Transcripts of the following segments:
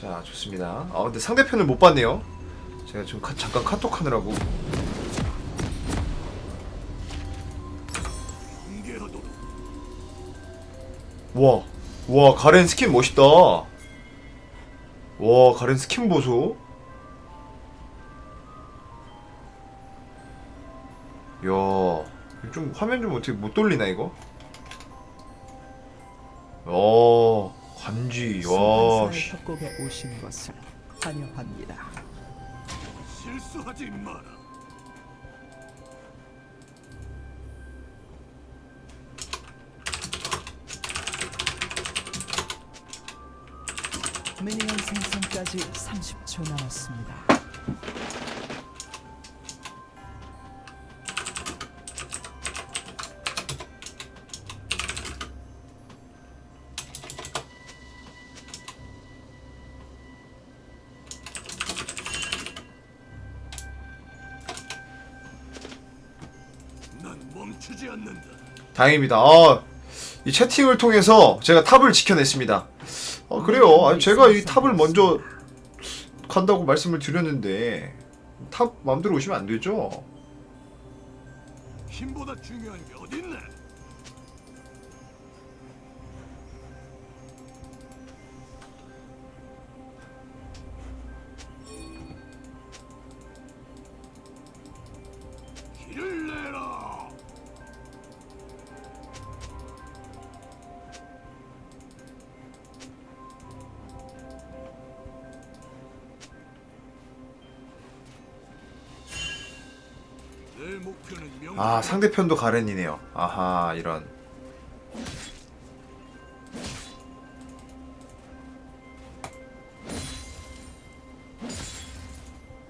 자 좋습니다. 아 근데 상대편을 못 봤네요. 제가 지금 카- 잠깐 카톡 하느라고. 와, 와 가렌 스킨 멋있다. 와 가렌 스킨 보소. 야, 이거 좀 화면 좀 어떻게 못 돌리나 이거? 어, 관지, 와, 씨. 협곡에 오신 것을 환영합니다. 실수하지 마라. 미니언 생성까지 30초 남았습니다. 다. 다행입니다. 아, 이 채팅을 통해서 제가 탑을 지켜냈습니다. 아, 그래요. 아니, 제가 이 탑을 먼저 간다고 말씀을 드렸는데 탑 마음대로 오시면 안 되죠. 힘보다 중요한 게 어딨나? 아, 상대편도 가렌이네요. 아하, 이런.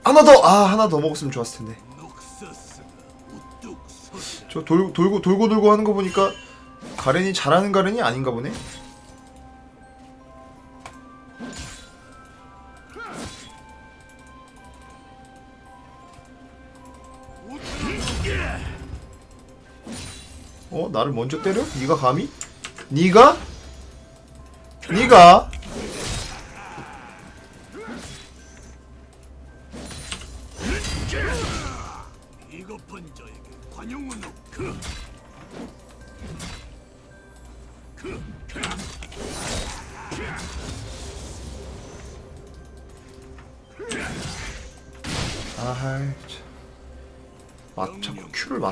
하나 더! 아, 하나 더 먹었으면 좋았을 텐데. 저 돌, 돌고 돌고 돌고 하는 거 보니까 가렌이 잘하는 가렌이 아닌가 보네. 어 나를 먼저 때려? 네가 감히? 네가? 네가?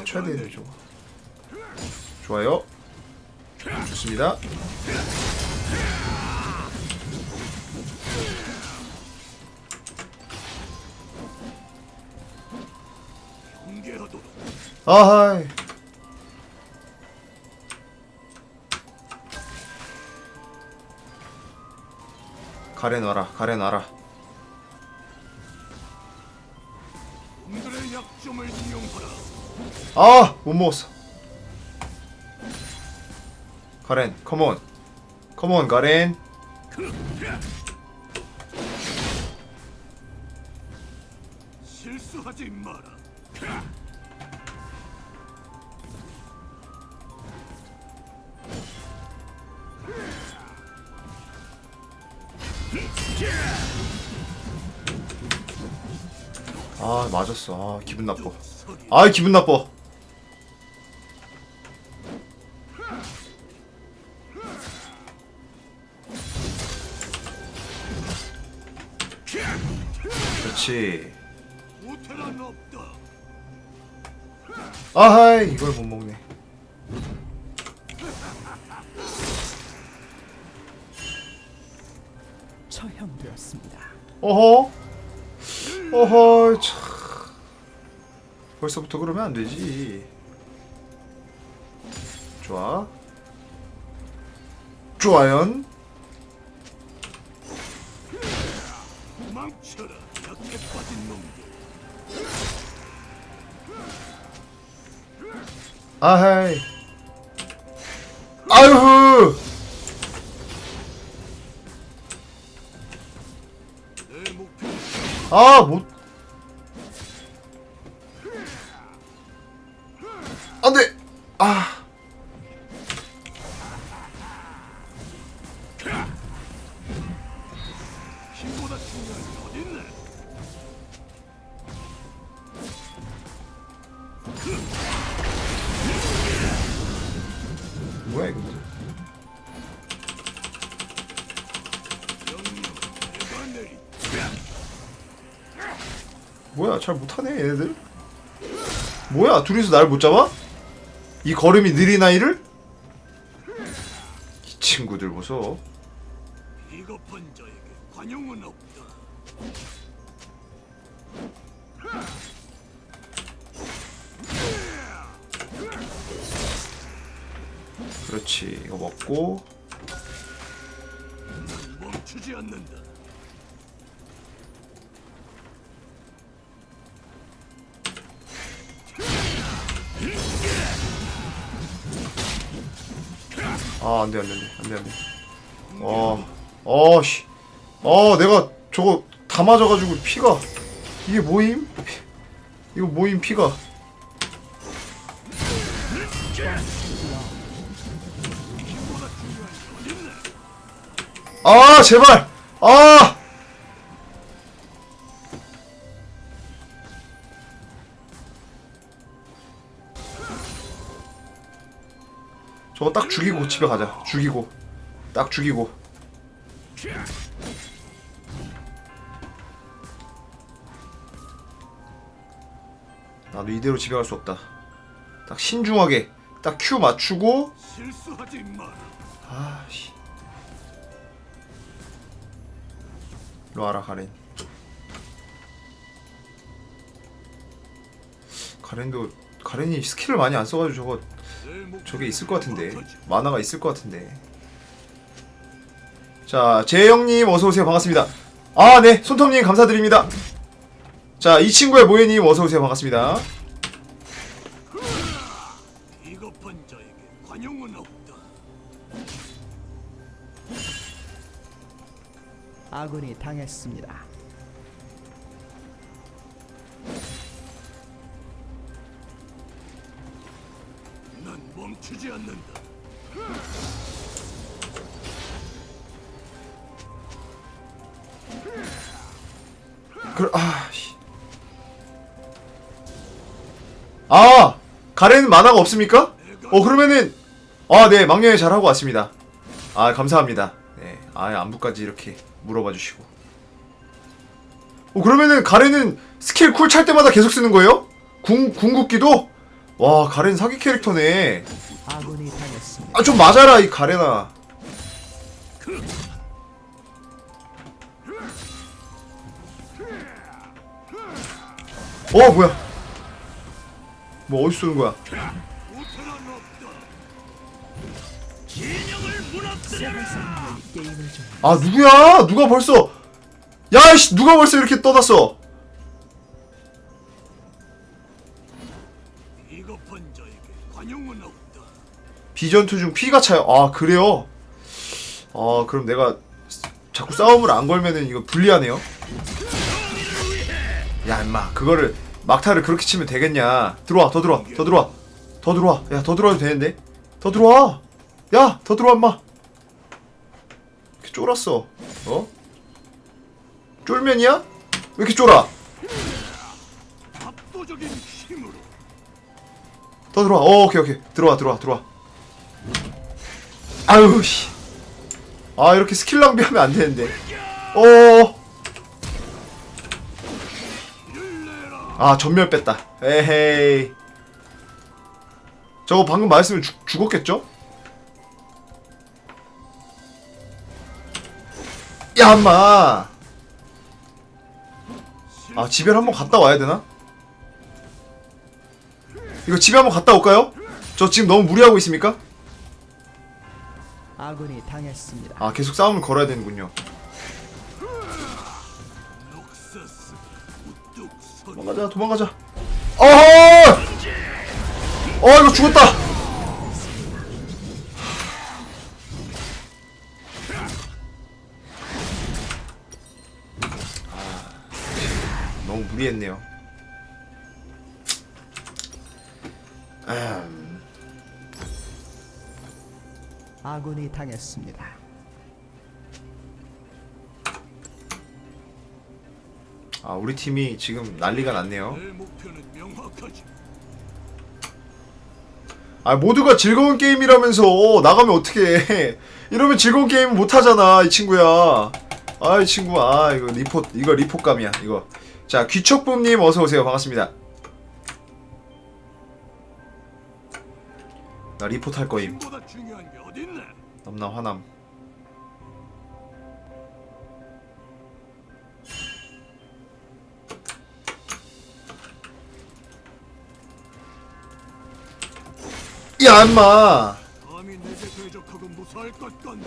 맞춰야 되는데 저거. 좋아요. 좋습니다. 아하이. 가래 놔라, 가래 놔라. 아, 못 먹었어. 가렌, 컴온. 컴온, 가렌. 실수하지 마라 아, 맞았어. 아, 기분 나빠. 아, 기분 나빠. 아하이, 이걸 못 먹네. 처형되었습니다. 어허? 어허, 참. 벌써부터 그러면 안 되지. 좋아. 좋아요. 아하이. 아유후! 내 목표 아, 못. 뭐야 잘 못하네 얘네들 뭐야 둘이서 날 못 잡아? 이 걸음이 느린 아이를? 이 친구들 보소 비겁한 자에게 관용은 없다. 그렇지 이거 먹고 난 멈추지 않는다. 아 안돼 안돼 안돼 안돼 어, 어어씨. 어 내가 저거 다 맞아가지고 피가. 이게 뭐임? 이거 뭐임 피가. 아 제발. 아 저거 딱 죽이고 집에 가자. 죽이고. 딱 죽이고. 나도 이대로 집에 갈 수 없다. 딱 신중하게 딱 큐 맞추고. 아씨. 일로 와라 가렌. 가렌도 가렌이 스킬을 많이 안 써가지고 저거 저게 있을 것 같은데. 만화가 있을 것 같은데. 자 재영님 어서오세요. 반갑습니다. 아네. 손톱님 감사드립니다. 자 이 친구의 모해님 어서오세요. 반갑습니다. 아군이 당했습니다. 난 멈추지 않는다. 그래 아씨 아 가렌 만화가 없습니까? 어 그러면은 아 네 망령에 잘 하고 왔습니다 아 감사합니다 네 아 안부까지 이렇게 물어봐 주시고 어 그러면은 가렌은 스킬 쿨 찰 때마다 계속 쓰는 거예요? 궁 궁극기도 와 가렌 사기 캐릭터네 아군이 당했습니다. 아 좀 맞아라 이 가렌아 어 뭐야? 뭐 어디서 쏘는 거야? 아 누구야? 누가 벌써? 야이씨 누가 벌써 이렇게 떠났어 비전투 중 피가 차요. 아 그래요? 아 그럼 내가 자꾸 싸움을 안 걸면은 이거 불리하네요. 야 임마 그거를 막타를 그렇게 치면 되겠냐? 들어와 더 들어와 더 들어와. 더 들어와. 야 더 들어와도 되는데? 더 들어와. 야 더 들어와 임마. 이렇게 쫄았어. 어? 쫄면이야? 왜 이렇게 쫄아? 더 들어와. 어 오케이 오케이. 들어와 들어와 들어와 아유 씨 아 이렇게 스킬 낭비하면 안 되는데 어. 아 전멸 뺐다 에헤이 저거 방금 맞았으면 죽, 죽었겠죠? 야 엄마 아 집에 한번 갔다 와야 되나? 이거 집에 한번 갔다 올까요? 저 지금 너무 무리하고 있습니까? 아군이 당했습니다. 아 계속 싸움을 걸어야 되는군요. 도망가자 도망가자. 어허! 어 이거 죽었다! 아, 너무 무리했네요 아군이 당했습니다. 아 우리 팀이 지금 난리가 났네요. 내 목표는 명확하지. 아 모두가 즐거운 게임이라면서 나가면 어떻게 이러면 즐거운 게임 못 하잖아 이 친구야. 아 이 친구 아 이거 리포 이거 리포감이야 이거. 자 귀척붐님 어서 오세요 반갑습니다. 나 리포트 할 거임. 힘보다 중요한 게 어딨나? 넘나 화남. 야 인마. 감히 내게 대적하고 무사할 것 같나?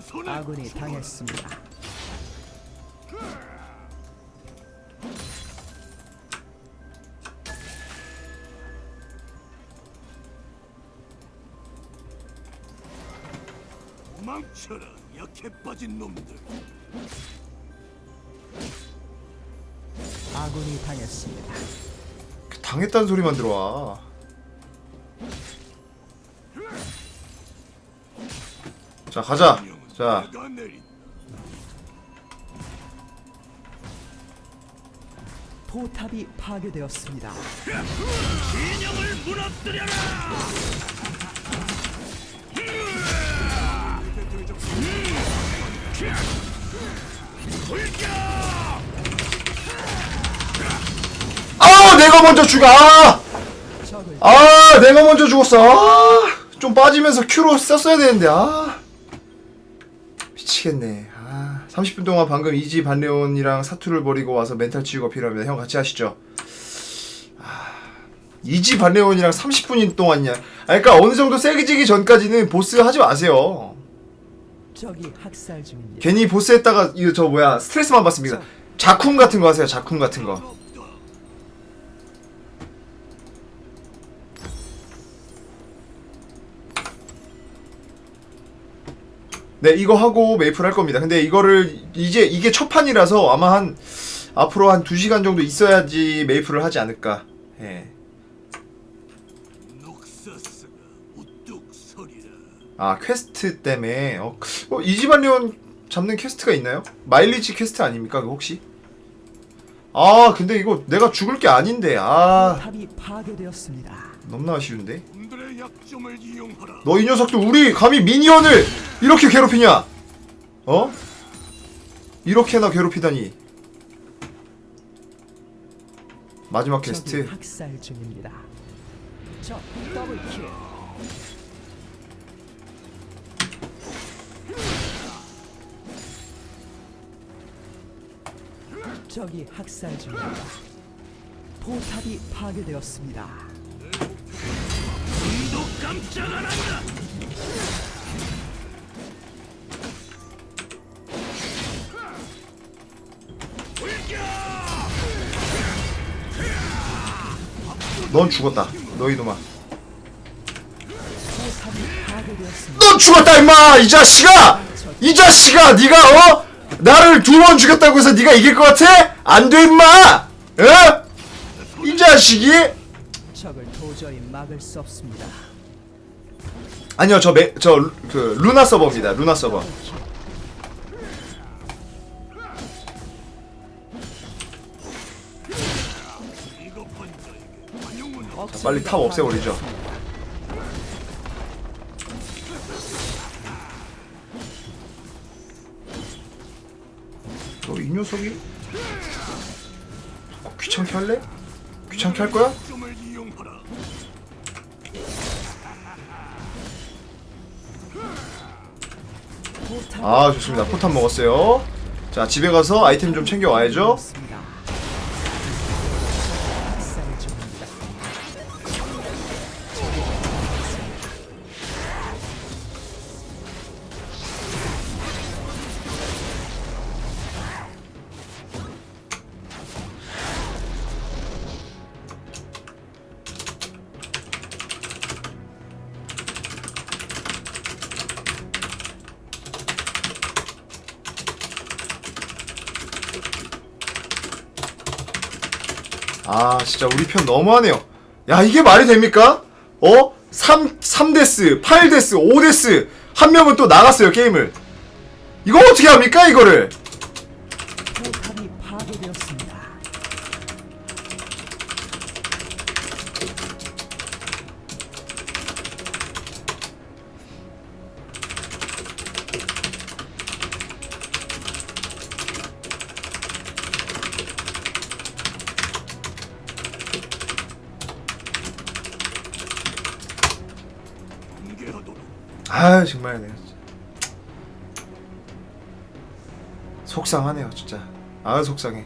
손에 아군이 당했습니다. 망쳐라 약해 빠진 놈들. 아군이 당했습니다. 당했다는 소리만 들어와. 자 가자. 자. 포탑이 파괴되었습니다. 진영을 무너뜨려라. 아 내가 먼저 죽어. 아, 아 내가 먼저 죽었어. 아, 좀 빠지면서 큐로 썼어야 되는데 아 미치겠네. 아 30분 동안 방금 이지 반레온이랑 사투를 벌이고 와서 멘탈 치유가 필요합니다. 형 같이 하시죠. 아, 이지 반레온이랑 30분 동안이야. 아, 그러니까 어느 정도 세지기 전까지는 보스 하지 마세요. 적이 학살 중입니다. 괜히 보스 했다가 이거 저 뭐야 스트레스만 받습니다. 자쿰 같은 거 하세요. 자쿰 같은 거. 네, 이거 하고 메이플 할 겁니다. 근데 이거를 이제 이게 첫 판이라서 아마 한 앞으로 한 2시간 정도 있어야지 메이플을 하지 않을까. 예. 아, 퀘스트 때문에 어, 어 이지반리온 잡는 퀘스트가 있나요? 마일리지 퀘스트 아닙니까? 혹시? 아, 근데 이거 내가 죽을 게 아닌데. 아. 너무나 아쉬운데. 놈들의 약점을 이용하라. 너이 녀석들 우리 감히 미니언을 이렇게 괴롭히냐? 어? 이렇게나 괴롭히다니. 마지막 퀘스트. 학살 중입니다. 적 더블킬. 적이 학살 중입니다. 포탑이 파괴되었습니다. 눈도 깜짝 안 한다. 넌 죽었다. 너 이놈아. 포탑이 파괴되었습니다. 넌 죽었다 임마! 이 자식아! 이 자식아! 네가 어? 나를 두 번 죽였다고 해서 네가 이길 것 같아? 안 돼 임마! 어? 이 자식이? 도저히 막을 수 없습니다. 아니요 저 매, 저그 루나 서버입니다. 루나 서버. 억제기가 빨리 탑 없애버리죠. 파괴되었습니다. 너이 녀석이? 자꾸 귀찮게 할래? 귀찮게 할 거야? 아 좋습니다. 포탄 먹었어요. 자 집에 가서 아이템 좀 챙겨 와야죠. 진짜 우리 편 너무하네요 야 이게 말이 됩니까? 어? 3, 3데스 8데스 5데스 한 명은 또 나갔어요 게임을 이거 어떻게 합니까 이거를 포탑이 파괴되었습니다. 공개하도록 아 정말 내가 진짜 속상하네요 진짜 아 속상해.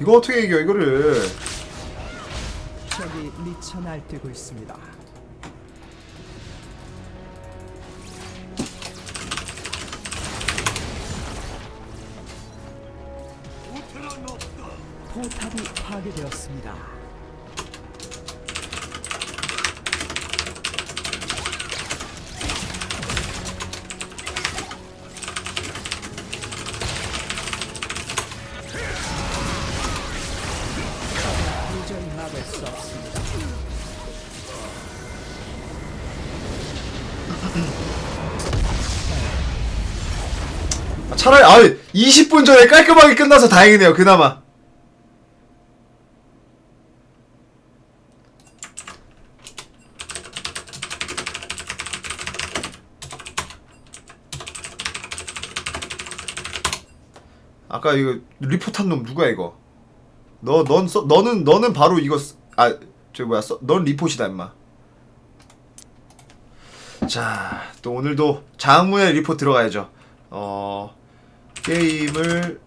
이거 어떻게 이겨 이거를 적이 미쳐 날뛰고 있습니다. 포탑이 파괴되었습니다. 차라리 아 20분 전에 깔끔하게 끝나서 다행이네요 그나마. 아까 이거 리포트한 놈 누가 이거? 너넌 써 너는 너는 바로 이거 아 저 뭐야 써, 넌 리포트다 임마. 자, 또 오늘도 장문의 리포트 들어가야죠. 어, 게임을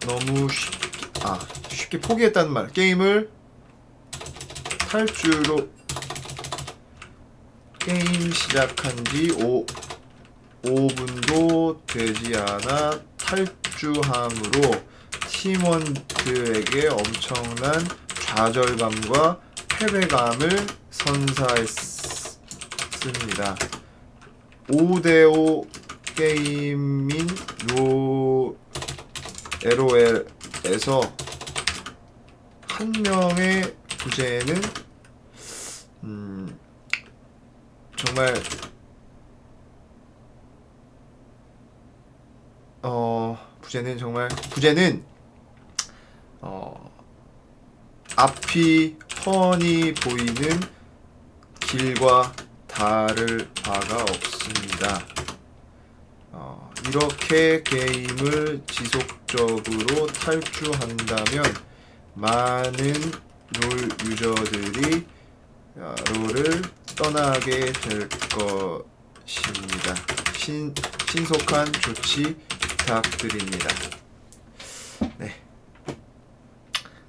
너무 쉽게, 아, 쉽게 포기했다는 말. 게임을 탈주로, 게임 시작한 지 5, 5분도 되지 않아 탈주함으로 팀원들에게 엄청난 좌절감과 패배감을 선사했습니다. 5대5 게임인 로 LOL에서 한 명의 부재는 음 정말 어 부재는 정말 부재는 어 앞이 훤히 보이는 길과 다를 바가 없습니다. 어, 이렇게 게임을 지속적으로 탈주한다면 많은 롤 유저들이 어, 롤을 떠나게 될 것입니다. 신, 신속한 조치 부탁드립니다. 네.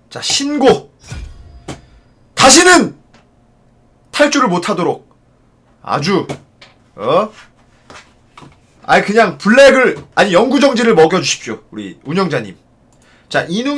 자, 신고! 다시는 탈주를 못하도록 아주 어? 아니 그냥 블랙을 아니 영구정지를 먹여주십시오 우리 운영자님. 자 이누